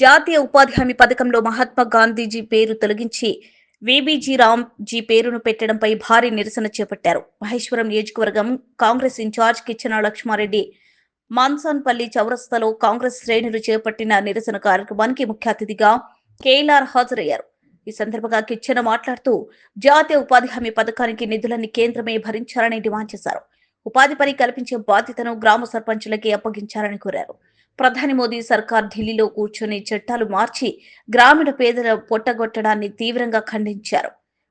జాతీయ ఉపాధి హామీ పథకంలో మహాత్మా గాంధీజీ పేరు తొలగించి విబిజీ రామ్ జీ పేరును పెట్టడంపై భారీ నిరసన చేపట్టారు. మహేశ్వరం నియోజకవర్గం కాంగ్రెస్ ఇన్ఛార్జ్ కిచ్చన లక్ష్మారెడ్డి మాన్సాన్పల్లి చౌరస్తాలో కాంగ్రెస్ శ్రేణులు చేపట్టిన నిరసన కార్యక్రమానికి ముఖ్య అతిథిగా కేఎల్ఆర్ హాజరయ్యారు. ఈ సందర్భంగా కిచ్చెన మాట్లాడుతూ జాతీయ ఉపాధి హామీ పథకానికి నిధులన్నీ కేంద్రమే భరించాలని డిమాండ్ చేశారు. ఉపాధి పని కల్పించే బాధ్యతను గ్రామ సర్పంచులకి అప్పగించాలని కోరారు. ప్రధాని మోదీ సర్కార్ ఢిల్లీలో కూర్చొని చట్టాలు మార్చి గ్రామీణ పేదల పొట్టగొట్టడాన్ని తీవ్రంగా ఖండించారు.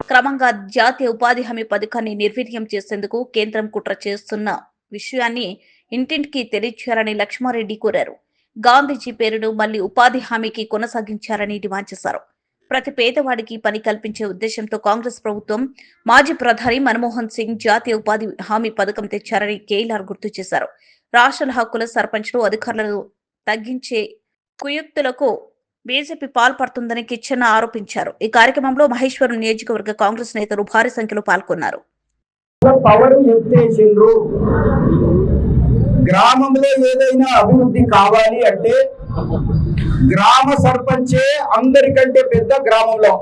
క్రమంగా జాతీయ ఉపాధి హామీ పథకాన్ని నిర్వీర్యం చేసేందుకు కేంద్రం కుట్ర చేస్తున్న విషయాన్ని ఇంటింటికి తెలియచేయాలని లక్ష్మారెడ్డి కోరారు. గాంధీజీ పేరును మళ్ళీ ఉపాధి హామీకి కొనసాగించారని డిమాండ్ చేశారు. ప్రతి పేదవాడికి పని కల్పించే ఉద్దేశంతో కాంగ్రెస్ ప్రభుత్వం మాజీ ప్రధాని మన్మోహన్ సింగ్ జాతీయ ఉపాధి హామీ పథకం తెచ్చారని కేఎల్ఆర్ గుర్తు చేశారు. రాష్ట్రాల హక్కుల సర్పంచ్లు అధికారులను తగ్గించే కుయుక్తులకు బీజేపీ పాల్పడుతుందని కిచ్చన్న ఆరోపించారు. ఈ కార్యక్రమంలో మహేశ్వరం నియోజకవర్గ కాంగ్రెస్ నేతలు భారీ సంఖ్యలో పాల్గొన్నారు. గ్రామంలో ఏదైనా అభివృద్ధి కావాలి అంటే గ్రామ సర్పంచే అందరికంటే పెద్ద గ్రామంలో.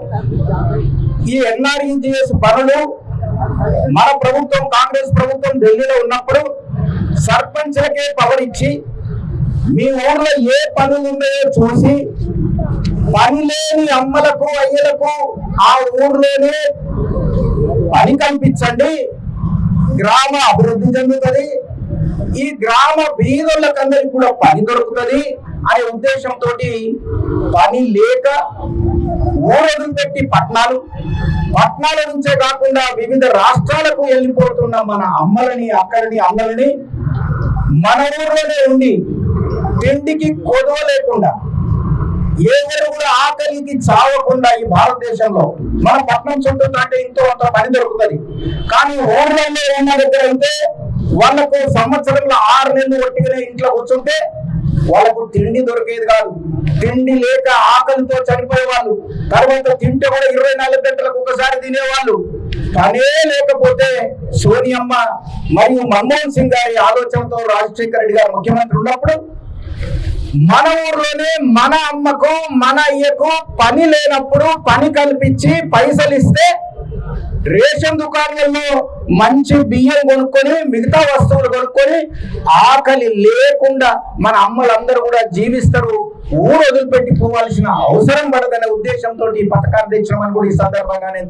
ఈ ఎన్ఆర్ఈజిఎస్ పనులు మన ప్రభుత్వం కాంగ్రెస్ ప్రభుత్వం ఢిల్లీలో ఉన్నప్పుడు సర్పంచ్లకే పవర్ ఇచ్చి మీ ఊర్లో ఏ పనులు ఉన్నాయో చూసి పని లేని అమ్మలకు అయ్యలకు ఆ ఊర్లోనే పని కల్పించండి. గ్రామ అభివృద్ధి చెందుతుంది. ఈ గ్రామ బీదోళ్ళకందరికి కూడా పని దొరుకుతుంది. అనే ఉద్దేశంతో పని లేక ఊరదులు పెట్టి పట్నాలు. పట్నాల నుంచే కాకుండా వివిధ రాష్ట్రాలకు వెళ్ళిపోతున్న మన అమ్మలని అక్కడిని అమ్మలని మన ఊర్లోనే ఉండి తిండికి కొదవ లేకుండా ఎవరు కూడా ఆకలికి చావకుండా ఈ భారతదేశంలో మన పట్నం చుట్టూ అంటే ఇంతో అంత పని దొరుకుతుంది. కానీ ఊర్లలో ఉన్న దగ్గర అయితే వాళ్ళకు సంవత్సరంలో ఆరు నెలలు ఒట్టిగానే ఇంట్లో కూర్చుంటే వాళ్ళకు తిండి దొరికేది కాదు. తిండి లేక ఆకలితో చనిపోయేవాళ్ళు తర్వాత తింటే కూడా ఇరవై నాలుగు గంటలకు ఒకసారి తినేవాళ్ళు. కానీ లేకపోతే సోనియమ్మ మరియు మన్మోహన్ సింగ్ గారి ఆలోచనతో రాజశేఖర రెడ్డి గారు ముఖ్యమంత్రి ఉన్నప్పుడు మన ఊర్లోనే మన అమ్మకు మన అయ్యకు పని లేనప్పుడు పని కల్పించి పైసలు ఇస్తే రేషన్ దుకాణాల్లో మంచి బియ్యం కొనుక్కొని మిగతా వస్తువులు కొనుక్కొని ఆకలి లేకుండా మన అమ్మలందరూ కూడా జీవిస్తారు. ఊరు వదిలిపెట్టి పోవాల్సిన అవసరం పడదనే ఉద్దేశంతో ఈ పథకాన్ని తెచ్చామని కూడా ఈ సందర్భంగా నేను